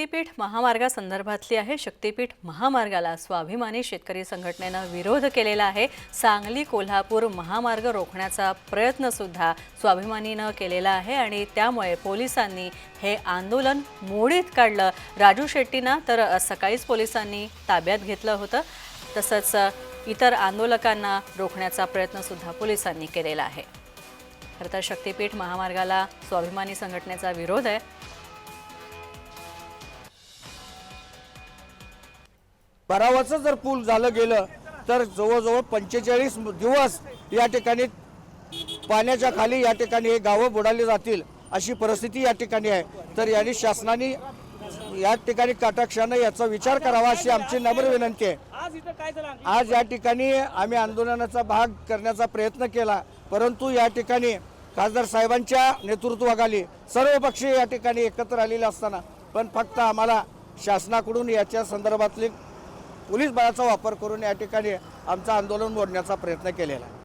शक्तीपीठ महामार्गासंदर्भातली आहे. शक्तीपीठ महामार्गाला स्वाभिमानी शेतकरी संघटनेनं विरोध केलेला आहे. सांगली कोल्हापूर महामार्ग रोखण्याचा प्रयत्नसुद्धा स्वाभिमानीनं केलेला आहे आणि त्यामुळे पोलिसांनी हे आंदोलन मोडीत काढलं. राजू शेट्टींना तर सकाळीच पोलिसांनी ताब्यात घेतलं होतं. तसंच इतर आंदोलकांना रोखण्याचा प्रयत्नसुद्धा पोलिसांनी केलेला आहे. खरं तर शक्तीपीठ महामार्गाला स्वाभिमानी संघटनेचा विरोध आहे. बारावाचं जर पूल झालं गेलं तर जवळजवळ पंचेचाळीस दिवस या ठिकाणी पाण्याच्या खाली या ठिकाणी हे गावं बुडाली जातील अशी परिस्थिती या ठिकाणी आहे. तर यांनी शासनाने या ठिकाणी काटाक्षानं याचा विचार करावा अशी आमची नम्र विनंती आहे. आज या ठिकाणी आम्ही आंदोलनाचा भाग करण्याचा प्रयत्न केला परंतु या ठिकाणी खासदार साहेबांच्या नेतृत्वाखाली सर्व पक्ष या ठिकाणी एकत्र आलेले असताना पण फक्त आम्हाला शासनाकडून याच्या संदर्भातली पोलीस बळाचा वापर करून या ठिकाणी आमचं आंदोलन मोडण्याचा प्रयत्न केलेला आहे.